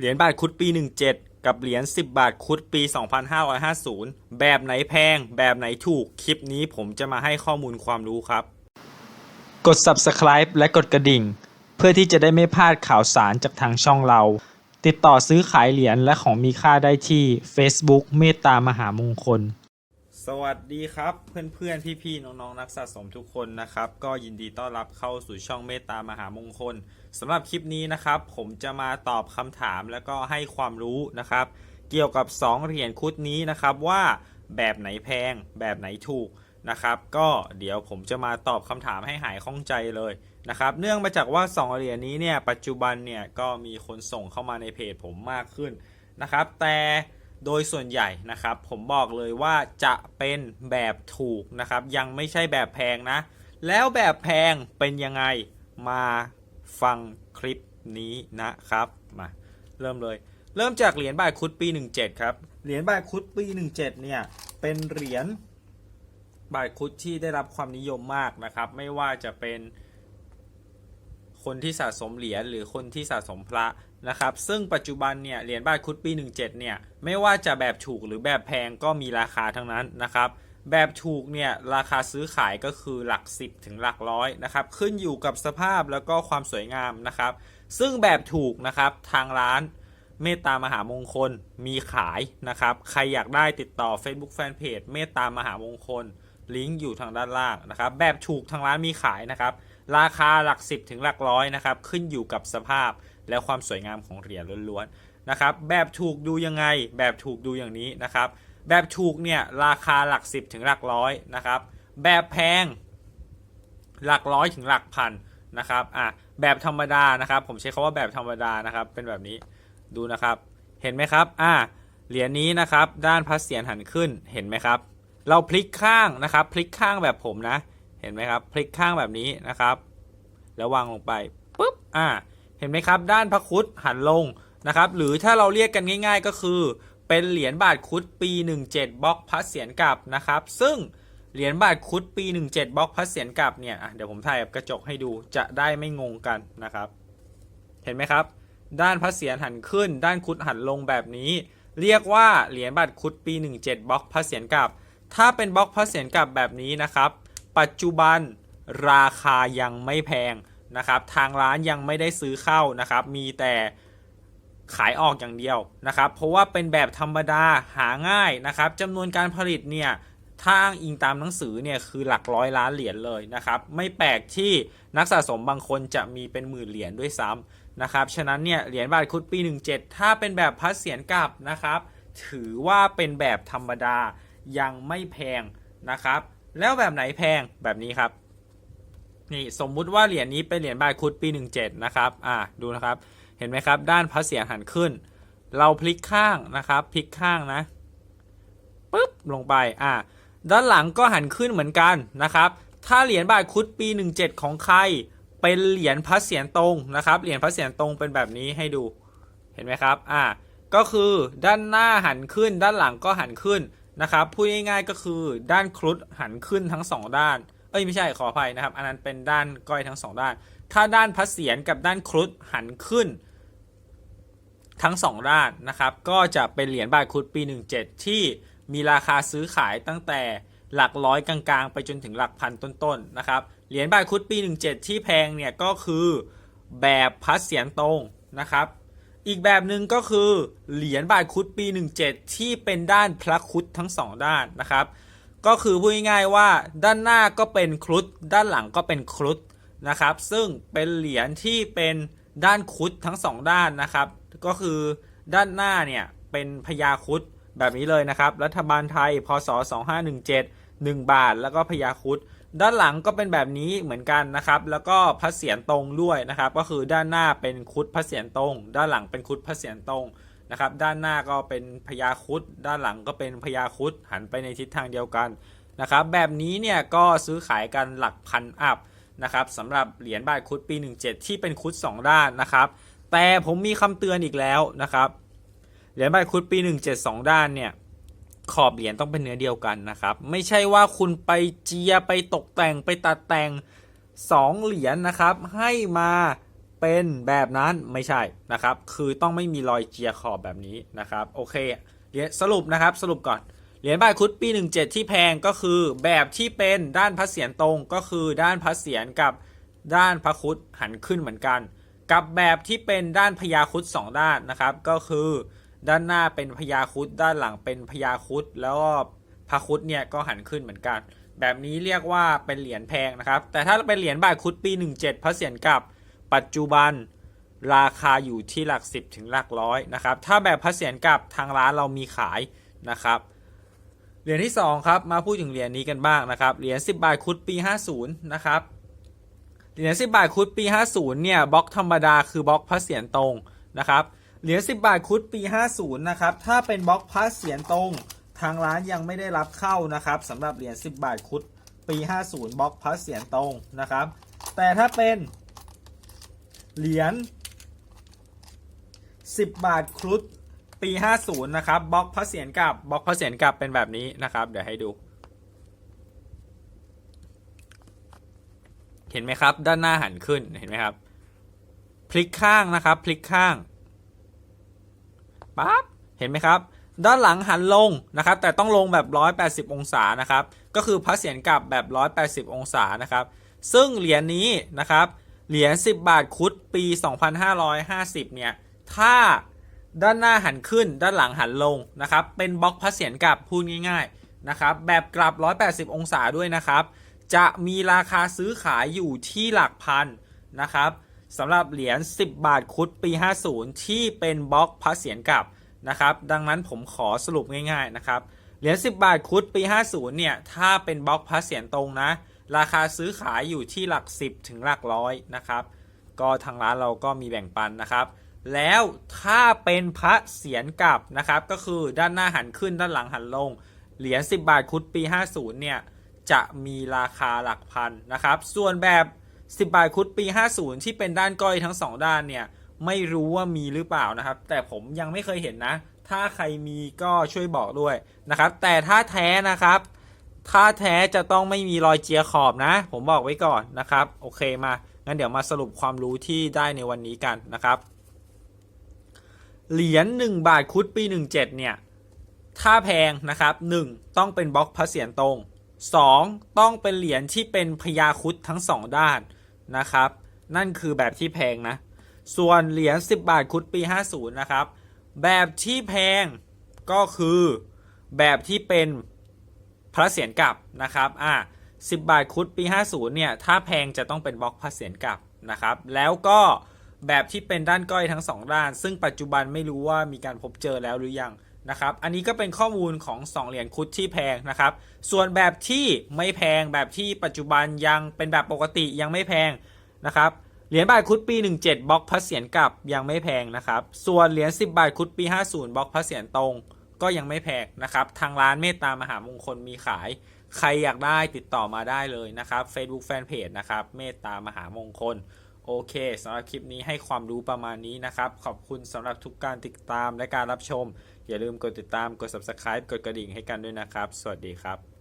เหรียญบาทคุดปี 17 กับเหรียญ10 บาทคุดปี 2550 แบบไหนแพง แบบไหนถูก คลิปนี้ผมจะมาให้ข้อมูลความรู้ครับ กด subscribe และกดกระดิ่ง เพื่อที่จะได้ไม่พลาดข่าวสารจากทางช่องเรา ติดต่อซื้อขายเหรียญและของมีค่าได้ที่ Facebook เมตตามหามงคล สวัสดีครับเพื่อนๆ พี่ๆ น้องๆ นักสะสมทุกคนนะครับ ก็ยินดีต้อนรับเข้าสู่ช่องเมตตามหามงคลสำหรับคลิปนี้นะครับ ผมจะมาตอบคำถามแล้วก็ให้ความรู้นะครับ เกี่ยวกับ 2 เหรียญคุดนี้นะครับว่าแบบไหนแพงแบบไหนถูกนะครับ ก็เดี๋ยวผมจะมาตอบคำถามให้หายข้องใจเลยนะครับ เนื่องมาจากว่า 2 เหรียญนี้เนี่ยปัจจุบันเนี่ยก็มีคนส่งเข้ามาในเพจผมมากขึ้นนะครับ แต่ โดยส่วนใหญ่นะครับ ผมบอกเลยว่าจะเป็นแบบถูกนะครับ ยังไม่ใช่แบบแพงนะ แล้วแบบแพงเป็นยังไงมาฟังคลิปนี้นะครับมาเริ่มเลย เริ่มจากเหรียญบาทคุดปี 17 ครับ เหรียญบาทคุดปี 17 เนี่ย เป็นเหรียญบาทคุดที่ได้รับความนิยมมากนะครับ ไม่ว่าจะเป็นคนที่สะสมเหรียญหรือคนที่สะสมพระ นะครับ ซึ่งปัจจุบันเนี่ยเหรียญบาทคุดปี 17 เนี่ย ไม่ว่าจะแบบถูกหรือแบบแพงก็มีราคาทั้งนั้นนะครับ แบบถูกเนี่ยราคาซื้อขายก็คือหลัก 10 ถึงหลักร้อยนะครับ ขึ้นอยู่กับสภาพแล้วก็ความสวยงามนะครับ ซึ่งแบบถูกนะครับทางร้านเมตตามหามงคลมีขายนะครับ ใครอยากได้ติดต่อ Facebook Fanpage เมตตามหามงคล ลิงก์อยู่ทางด้านล่างนะครับ แบบถูกทางร้านมีขายนะครับ ราคาหลัก 10 ถึงหลักร้อยนะครับ ขึ้นอยู่กับสภาพ และความสวยงามของเหรียญล้วนๆนะครับแบบถูกดูยังไง แบบถูกดูอย่างนี้นะครับแบบถูกเนี่ยราคาหลัก 10 ถึงหลักร้อยนะครับแบบแพงหลักร้อยถึงหลักพันนะครับอะแบบธรรมดานะครับ ผมใช้คาว่าแบบธรรมดานะครับ เป็นแบบนี้ดูนะครับ เห็นไหมครับอะเหรียญนี้นะครับ ด้านพัสเสียนหันขึ้นเห็นไหมครับ เราพลิกข้างนะครับ พลิกข้างแบบผมนะ เห็นไหมครับ พลิกข้างแบบนี้นะครับ แล้ววางลงไปปุ๊บอะ เห็นไหมครับ ด้านพระคุดหันลงนะครับหรือถ้าเราเรียกกันง่าย ๆ ก็คือ เป็นเหรียญบาทคุดปี 17บล็อกพัสเสียนกลับนะครับ ซึ่งเหรียญบาทคุดปี 17บล็อกพัสเสียนกลับเนี่ยเดี๋ยวผมถ่ายกับกระจกให้ดูจะได้ไม่งงกันนะครับ เห็นไหมครับ ด้านพัสเสียนหันขึ้น ด้านคุดหันลงแบบนี้ เรียกว่าเหรียญบาทคุดปี 17บล็อกพัสเสียนกลับ ถ้าเป็นบล็อกพัสเสียนกลับแบบนี้นะครับ ปัจจุบันราคายังไม่แพง นะครับทางร้านยังไม่ได้ซื้อเข้านะครับ มีแต่ขายออกอย่างเดียวนะครับ เพราะว่าเป็นแบบธรรมดาหาง่ายนะครับจำนวนการผลิตเนี่ยถ้าอ้างอิงตามหนังสือเนี่ยคือหลักร้อยล้านเหรียญเลยนะครับ ไม่แปลกที่นักสะสมบางคนจะมีเป็นหมื่นเหรียญด้วยซ้ำนะครับ ฉะนั้นเนี่ยเหรียญบาทคุดปี 17 ถ้าเป็นแบบพัดเสียนกลับนะครับ ถือว่าเป็นแบบธรรมดายังไม่แพงนะครับ แล้วแบบไหนแพงแบบนี้ครับ นี่สมมุติว่าเหรียญนี้เป็นเหรียญบาทคุดปี 17 นะครับอ่าดูนะครับเห็นไหมครับ ด้านพระเสียงหันขึ้น เราพลิกข้างนะครับพลิกข้างนะปุ๊บลงไปอ่าด้านหลังก็หันขึ้นเหมือนกันนะครับ ถ้าเหรียญบาทคุดปี 17 ของใคร เป็นเหรียญพระเสียรตรงนะครับ เหรียญพระเสียรตรงเป็นแบบนี้ให้ดู เห็นไหมครับ อ่า ก็คือด้านหน้าหันขึ้น ด้านหลังก็หันขึ้นนะครับ พูดง่ายๆก็คือด้านครุฑหันขึ้นทั้งสองด้าน เอ้ยไม่ใช่ขออภัยนะครับ อันนั้นเป็นด้านก้อยทั้งสองด้าน ถ้าด้านพระเสียรกับด้านครุฑหันขึ้น ทั้งสองด้านนะครับ ก็จะเป็นเหรียญบาทครุฑปี 17 ที่มีราคาซื้อขายตั้งแต่หลักร้อยกลางๆ ไปจนถึงหลักพันต้นๆนะครับ เหรียญบาทครุฑปี 17 ที่แพงเนี่ยก็คือแบบพัดเสียรตรงนะครับ อีกแบบหนึ่งก็คือเหรียญบาทครุฑปี 17 ที่เป็นด้านพระครุฑทั้งสองด้านนะครับ ก็คือพูดง่ายๆว่าด้านหน้าก็เป็นครุฑด้านหลังก็เป็นครุฑนะครับ ซึ่งเป็นเหรียญที่เป็นด้านครุฑทั้งสองด้านนะครับ ก็คือด้านหน้าเนี่ยเป็นพญาครุฑแบบนี้เลยนะครับ รัฐบาลไทยพศ 2517 1 บาท แล้วก็พญาครุฑด้านหลังก็เป็นแบบนี้เหมือนกันนะครับ แล้วก็พระเศียรตรงด้วยนะครับ ก็คือด้านหน้าเป็นครุฑพระเศียรตรง ด้านหลังเป็นครุฑพระเศียรตรง นะครับ ด้านหน้าก็เป็นพญาครุฑด้านหลังก็เป็นพญาครุฑหันไปในทิศทางเดียวกันนะครับ แบบนี้เนี่ยก็ซื้อขายกันหลักพันอัพนะครับสำหรับเหรียญบาทครุฑปี 17 ที่เป็นครุฑ2ด้านนะครับ แต่ผมมีคำเตือนอีกแล้วนะครับ เหรียญบาทครุฑปี 17 2 ด้านเนี่ยขอบเหรียญต้องเป็นเนื้อเดียวกันนะครับ ไม่ใช่ว่าคุณไปเจียไปตกแต่งไปตัดแต่ง 2 เหรียญนะครับ ให้มา เป็นแบบนั้นไม่ใช่นะครับ คือต้องไม่มีรอยเจียขอบแบบนี้นะครับ โอเคเหรียญสรุปนะครับสรุปก่อนเหรียญบาทคุดปี 17 ที่แพงก็คือแบบที่เป็นด้านพระเศียรตรงก็คือด้านพระเศียรกับด้านพระคุดหันขึ้นเหมือนกัน กับแบบที่เป็นด้านพญาครุดสองด้านนะครับ ก็คือด้านหน้าเป็นพญาครุดด้านหลังเป็นพญาครุดแล้วก็พระคุดเนี่ยก็หันขึ้นเหมือนกัน แบบนี้เรียกว่าเป็นเหรียญแพงนะครับ แต่ถ้าเป็นเหรียญบาทคุดปี 17 พระเศียรกับ ปัจจุบันราคาอยู่ที่หลัก 10 ถึงหลักร้อยนะครับ ถ้าแบบพระเศียรกับทางร้านเรามีขายนะครับเหรียญที่2ครับมาพูดถึงเหรียญนี้กันบ้างนะครับเหรียญ10 บาทคุดปี 50นะครับเหรียญ10 บาทคุดปี 50เนี่ยบล็อกธรรมดาคือบล็อกพระเศียรตรงนะครับเหรียญ10 บาทคุดปี 50นะครับถ้าเป็นบล็อกพระเศียรตรงทางร้านยังไม่ได้รับเข้านะครับสำหรับเหรียญ10 บาทคุดปี 50บล็อกพระเศียรตรงนะครับ แต่ถ้าเป็น เหรียญ10 บาทครุฑปี 50 นะครับบล็อกพระเศียรกับบล็อกพระเศียรกับเป็นแบบนี้นะครับ เดี๋ยวให้ดู เห็นไหมครับ ด้านหน้าหันขึ้นเห็นไหมครับ พลิกข้างนะครับ พลิกข้างปั๊บเห็นไหมครับ ด้านหลังหันลงนะครับ แต่ต้องลงแบบ 180 องศานะครับ ก็คือพระเศียรกลับแบบ 180 องศานะครับ ซึ่งเหรียญนี้นะครับ เหรียญ10 บาทคุดปี 2550 เนี่ย ถ้าด้านหน้าหันขึ้นด้านหลังหันลงนะครับ เป็นบล็อกพระเศียรกลับพูดง่ายๆนะครับ แบบกลับ 180 องศาด้วยนะครับ จะมีราคาซื้อขายอยู่ที่หลักพันนะครับสำหรับเหรียญ10 บาทคุดปี 50 ที่เป็นบล็อกพระเศียรกลับนะครับ ดังนั้นผมขอสรุปง่ายๆนะครับ เหรียญ10 บาทคุดปี 50 เนี่ย ถ้าเป็นบล็อกพระเศียรตรงนะ ราคาซื้อขายอยู่ที่หลัก 10 ถึงหลักร้อยนะครับ ก็ทางร้านเราก็มีแบ่งปันนะครับ แล้วถ้าเป็นพระเศียรกลับนะครับ ก็คือด้านหน้าหันขึ้นด้านหลังหันลง เหรียญ10 บาทคุดปี 50 เนี่ย จะมีราคาหลักพันนะครับ ส่วนแบบ 10 บาทคุดปี 50 ที่เป็นด้านก้อยทั้ง 2 ด้านเนี่ยไม่รู้ว่ามีหรือเปล่านะครับ แต่ผมยังไม่เคยเห็นนะ ถ้าใครมีก็ช่วยบอกด้วยนะครับ แต่ถ้าแท้นะครับ ถ้าแท้จะต้องไม่มีรอยเจียขอบนะ ผมบอกไว้ก่อนนะครับ โอเคมา งั้นเดี๋ยวมาสรุปความรู้ที่ได้ในวันนี้กันนะครับ เหรียญ1บาทคุดปี 17 เนี่ย ถ้าแพงนะครับ 1. ต้องเป็นบล็อกพระเศียรตรง 2. ต้องเป็นเหรียญที่เป็นพญาคุดทั้ง 2 ด้านนะครับ นั่นคือแบบที่แพงนะ ส่วนเหรียญ10 บาทคุดปี 50 นะครับ แบบที่แพงก็คือแบบที่เป็น พระเศียรกลับนะครับอ่า10บบาทคุดปี 50เนี่ยถ้าแพงจะต้องเป็นบล็อกพระเศียรกลับนะครับแล้วก็แบบที่เป็นด้านก้อยทั้ง 2 ด้าน ซึ่งปัจจุบันไม่รู้ว่ามีการพบเจอแล้วหรือยังนะครับ อันนี้ก็เป็นข้อมูลของ 2 เหรียญคุดที่แพงนะครับ ส่วนแบบที่ไม่แพงแบบที่ปัจจุบันยังเป็นแบบปกติยังไม่แพงนะครับเหรียญบาทคุดปี 17บล็อกพระเศียรกลับยังไม่แพงนะครับ ส่วนเหรียญ10 บาทคุดปี 50บล็อกพระเศียรตรง ก็ยังไม่แพงนะครับ ทางร้านเมตตามหามงคลมีขาย ใครอยากได้ติดต่อมาได้เลยนะครับ Facebook Fanpage นะครับ เมตตามหามงคล โอเคสำหรับคลิปนี้ให้ความรู้ประมาณนี้นะครับ ขอบคุณสำหรับทุกการติดตามและการรับชม อย่าลืมกดติดตาม กด subscribe กดกระดิ่งให้กันด้วยนะครับ สวัสดีครับ